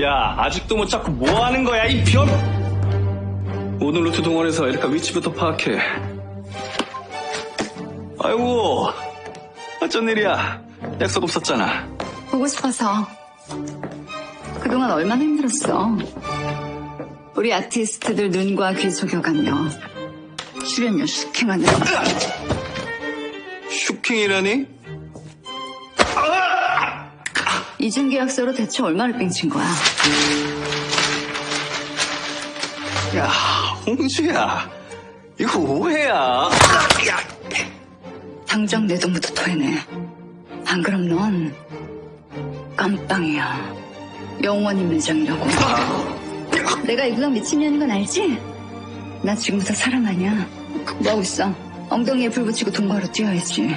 야, 아직도 못 잡고 뭐 하는 거야, 이 병! 오늘 루트 동원해서 에리카 위치부터 파악해. 아이고, 어쩐 일이야. 약속 없었잖아. 보고 싶어서. 그동안 얼마나 힘들었어. 우리 아티스트들 눈과 귀 속여가며 출연료 슈킹하느라 슈킹이라니? 이중계약서로 대체 얼마를 뺑친 거야. 야, 홍주야. 이거 오해야. 당장 내 돈부터 토해내. 안 그럼 넌 깜빵이야. 영원히 매장이라고. 내가 이구나 미친년인 건 알지? 나 지금부터 사람 아니야. 뭐하고 있어? 엉덩이에 불 붙이고 동거하러 뛰어야지.